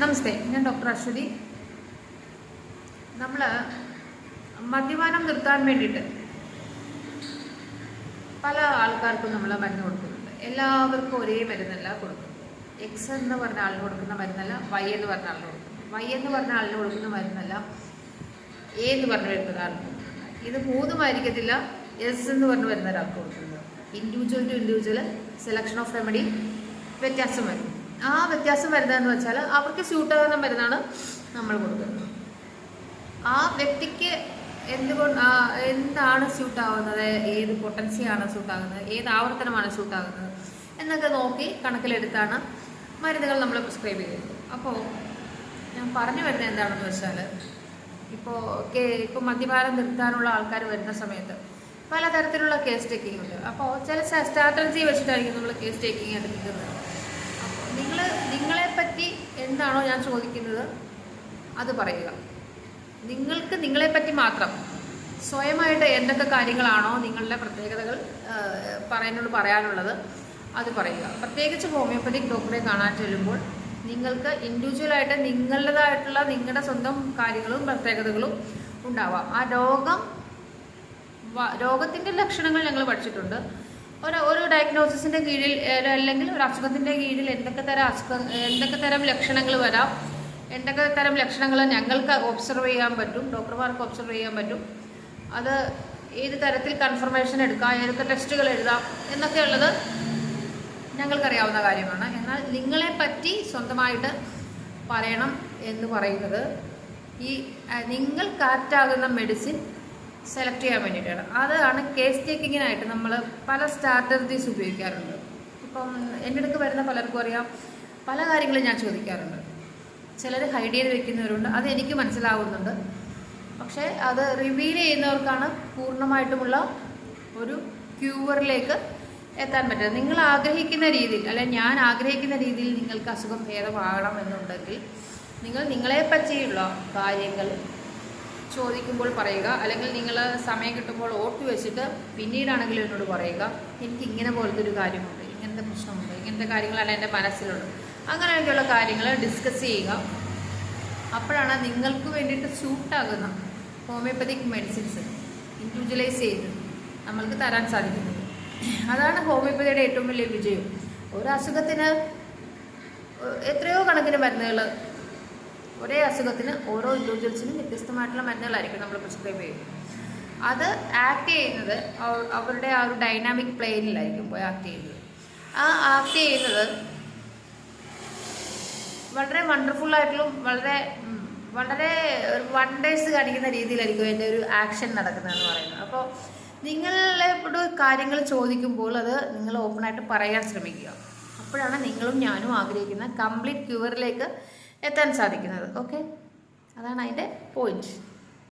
നമസ്തേ ഞാൻ ഡോക്ടർ അശ്വതി. നമ്മൾ മദ്യപാനം നിർത്താൻ വേണ്ടിയിട്ട് പല ആൾക്കാർക്കും നമ്മൾ മരുന്ന് കൊടുക്കുന്നുണ്ട്. എല്ലാവർക്കും ഒരേ മരുന്നല്ല കൊടുക്കുന്നത്. എക്സ് എന്ന് പറഞ്ഞ ആളിന് കൊടുക്കുന്ന മരുന്നല്ല വൈ എന്ന് പറഞ്ഞ ആളിന് കൊടുക്കുന്നത്. വൈ എന്ന് പറഞ്ഞ ആളിന് കൊടുക്കുന്ന മരുന്നല്ല എ എന്ന് പറഞ്ഞ വരുന്ന ആളിന് കൊടുക്കുന്നത്. ഇത് മൂന്നുമായിരിക്കത്തില്ല എസ് എന്ന് പറഞ്ഞ് വരുന്ന ഒരാൾക്ക് കൊടുക്കുന്നത്. Individual to individual selection of remedy വ്യത്യാസം വരും. ആ വ്യത്യാസം വരുന്നതെന്ന് വെച്ചാൽ അവർക്ക് സ്യൂട്ടാകുന്ന മരുന്നാണ് നമ്മൾ കൊടുക്കുന്നത്. ആ വ്യക്തിക്ക് എന്തുകൊണ്ട് എന്താണ് സ്യൂട്ടാവുന്നത്? ഏത് പൊട്ടൻസിയാണ് സ്യൂട്ടാകുന്നത്? ഏത് ആവർത്തനമാണ് സ്യൂട്ടാകുന്നത്? എന്നൊക്കെ നോക്കി കണക്കിലെടുത്താണ് മരുന്നുകൾ നമ്മൾ പ്രിസ്ക്രൈബ് ചെയ്യുന്നത്. അപ്പോൾ ഞാൻ പറഞ്ഞു വരുന്നത് എന്താണെന്ന് വെച്ചാൽ ഇപ്പോൾ കേ ഇപ്പോൾ മദ്യപാനം നിർത്താനുള്ള ആൾക്കാർ വരുന്ന സമയത്ത് പലതരത്തിലുള്ള കേസ് ടേക്കിംഗ് ഉണ്ട്. അപ്പോൾ ചില സ്ട്രാറ്റജി വെച്ചിട്ടായിരിക്കും നമ്മൾ കേസ് ടേക്കിംഗ് എടുക്കുന്നത്. നിങ്ങൾ നിങ്ങളെപ്പറ്റി എന്താണോ ഞാൻ ചോദിക്കുന്നത് അത് പറയുക. നിങ്ങൾക്ക് നിങ്ങളെപ്പറ്റി മാത്രം സ്വയമായിട്ട് എന്തൊക്കെ കാര്യങ്ങളാണോ നിങ്ങളുടെ പ്രത്യേകതകൾ പറയാനോട് പറയാനുള്ളത് അത് പറയുക. പ്രത്യേകിച്ച് ഹോമിയോപ്പതിക് ഡോക്ടറെ കാണാൻ ചെല്ലുമ്പോൾ നിങ്ങൾക്ക് ഇൻഡിവിജ്വലായിട്ട് നിങ്ങളുടേതായിട്ടുള്ള നിങ്ങളുടെ സ്വന്തം കാര്യങ്ങളും പ്രത്യേകതകളും ഉണ്ടാവാം. ആ രോഗം രോഗത്തിന്റെ ലക്ഷണങ്ങൾ ഞങ്ങൾ പഠിച്ചിട്ടുണ്ട്. ഒരു ഒരു കീഴിൽ അല്ലെങ്കിൽ ഒരു അസുഖത്തിന്റെ കീഴിൽ എന്തൊക്കെ തരം അസുഖ എന്തൊക്കെ തരം ലക്ഷണങ്ങൾ വരാം എന്തൊക്കെ തരം ലക്ഷണങ്ങൾ ഞങ്ങൾക്ക് ഒബ്സർവ് ചെയ്യാൻ പറ്റും ഡോക്ടർമാർക്ക് ഒബ്സർവ് ചെയ്യാൻ പറ്റും. അത് ഏത് തരത്തിൽ കൺഫർമേഷൻ എടുക്കാം ഏതൊക്കെ ടെസ്റ്റുകൾ എഴുതാം എന്നൊക്കെയുള്ളത് ഞങ്ങൾക്കറിയാവുന്ന കാര്യമാണ്. എന്നാൽ നിങ്ങളെ പറ്റി സ്വന്തമായിട്ട് പറയണം എന്ന് പറയുന്നത് ഈ നിങ്ങൾ കാറ്റാകുന്ന മെഡിസിൻ സെലക്ട് ചെയ്യാൻ വേണ്ടിയിട്ടാണ്. അതാണ് കേസ് ടേക്കിങ്ങിനായിട്ട് നമ്മൾ പല സ്ട്രാറ്റജീസ് ഉപയോഗിക്കാറുണ്ട്. ഇപ്പം എന്റെ അടുക്ക് വരുന്ന പലർക്കും അറിയാം പല കാര്യങ്ങളും ഞാൻ ചോദിക്കാറുണ്ട്. ചിലർ ഹൈഡ് ചെയ്ത് വെക്കുന്നവരുണ്ട് അത് എനിക്ക് മനസ്സിലാവുന്നുണ്ട്. പക്ഷേ അത് റിവീൽ ചെയ്യുന്നവർക്കാണ് പൂർണമായിട്ടുമുള്ള ഒരു ക്യൂവറിലേക്ക് എത്താൻ പറ്റുന്നത്. നിങ്ങൾ ആഗ്രഹിക്കുന്ന രീതിയിൽ അല്ലെ ഞാൻ ആഗ്രഹിക്കുന്ന രീതിയിൽ നിങ്ങൾക്ക് അസുഖം ഭേദമാകണം എന്നുണ്ടെങ്കിൽ നിങ്ങൾ നിങ്ങളെ പറ്റിയുള്ള കാര്യങ്ങൾ ചോദിക്കുമ്പോൾ പറയുക അല്ലെങ്കിൽ നിങ്ങൾ സമയം കിട്ടുമ്പോൾ ഓർത്ത് വെച്ചിട്ട് പിന്നീടാണെങ്കിലും എന്നോട് പറയുക എനിക്ക് ഇങ്ങനെ പോലത്തെ ഒരു കാര്യമുണ്ട് ഇങ്ങനത്തെ പ്രശ്നമുണ്ട് ഇങ്ങനത്തെ കാര്യങ്ങളാണ് എന്റെ മനസ്സിലുള്ളത്. അങ്ങനെയൊക്കെയുള്ള കാര്യങ്ങൾ ഡിസ്കസ് ചെയ്യുക. അപ്പോഴാണ് നിങ്ങൾക്ക് വേണ്ടിയിട്ട് സൂട്ടാകുന്ന ഹോമിയോപ്പതിക് മെഡിസിൻസ് ഇൻഡിവിജ്വലൈസ് ചെയ്ത് നമ്മൾക്ക് തരാൻ സാധിക്കുന്നത്. അതാണ് ഹോമിയോപ്പതിയുടെ ഏറ്റവും വലിയ വിജയം. ഒരു അസുഖത്തിന് എത്രയോ കണക്കിന് മരുന്നുകൾ ഒരേ അസുഖത്തിന് ഓരോ ഇൻഡിവിജ്വൽസിനും വ്യത്യസ്തമായിട്ടുള്ള മരുന്നുകളായിരിക്കും നമ്മൾ പ്രിസ്ക്രൈബ് ചെയ്യുന്നത് അത് ആക്ട് ചെയ്യുന്നത് അവരുടെ ആ ഒരു ഡൈനാമിക് പ്ലെയിനിലായിരിക്കും പോയി ആക്ട് ചെയ്യുന്നത്. ആ ആക്ട് ചെയ്യുന്നത് വളരെ വണ്ടർഫുൾ ആയിട്ടുള്ള വളരെ വളരെ ഒരു വൺ വണ്ടേഴ്സ് കാണിക്കുന്ന രീതിയിലായിരിക്കും എന്റെ ഒരു ആക്ഷൻ നടക്കുന്നതെന്ന് പറയുന്നത്. അപ്പോൾ നിങ്ങളെപ്പോഴും കാര്യങ്ങൾ ചോദിക്കുമ്പോൾ അത് നിങ്ങൾ ഓപ്പണായിട്ട് പറയാൻ ശ്രമിക്കുക. അപ്പോഴാണ് നിങ്ങളും ഞാനും ആഗ്രഹിക്കുന്ന കംപ്ലീറ്റ് ക്യൂവറിലേക്ക് എത്താൻ സാധിക്കുന്നത്. ഓക്കെ അതാണ് അതിന്റെ പോയിന്റ്